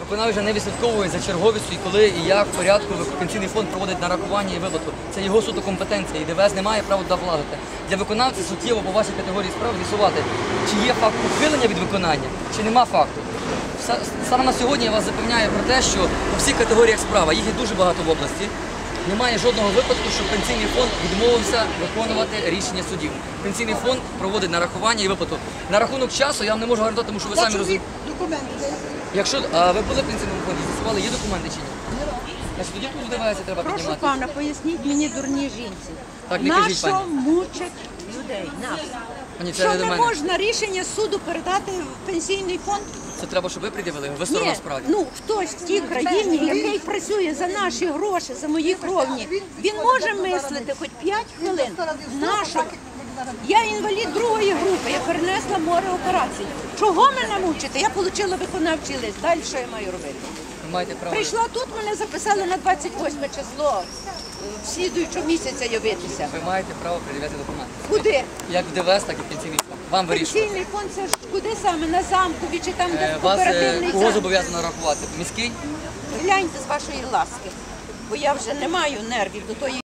Виконавець вже не відслідковує за черговістю, коли і як в порядку пенсійний фонд проводить нарахування і виплату. Це його суто компетенція, і ДВС не має права довладити. владити. Для виконавця суттєво по вашій категорії справ з'ясувати, чи є факт ухилення від виконання, чи нема факту. Саме на сьогодні я вас запевняю про те, що у всіх категоріях справа, їх є дуже багато в області. Немає жодного випадку, що пенсійний фонд відмовився виконувати рішення судів. Пенсійний фонд проводить нарахування і виплату. На рахунок часу я вам не можу гарантувати, тому що ви самі розумієте. документи. Якщо а ви були в пенсійному фонді, з'ясували, є документи чи ні? Значить, тоді тут ДВС треба Прошу піднімати. пана, поясніть мені дурні жінці. Так, не кажіть, що пані. мучать людей? Нас. Пані, це Що не до не мене. можна рішення суду передати в пенсійний фонд? Це треба, щоб ви пред'явили. Ви сторона Ні, справі. ну хтось в тій країні, який працює за наші гроші, за мої кровні, він може мислити хоч 5 хвилин. Нащо? Я інвалід другої групи, я перенесла море операцій. Чого мене мучити? Я отримала виконавчий лист. Далі що я маю робити? Маєте право. Прийшла тут, мене записали на 28 число. В слідуючого місяця явитися. Ви маєте право пред'являти документи. Куди? Як в ДВС, так і в пенсійний фонд. Вам вирішувати. Пенсійний фонд це ж куди саме? На замкові чи там, де Е, Вас е, кооперативний кого замок? зобов'язано рахувати? Міський? Гляньте з вашої ласки, бо я вже не маю нервів до тої.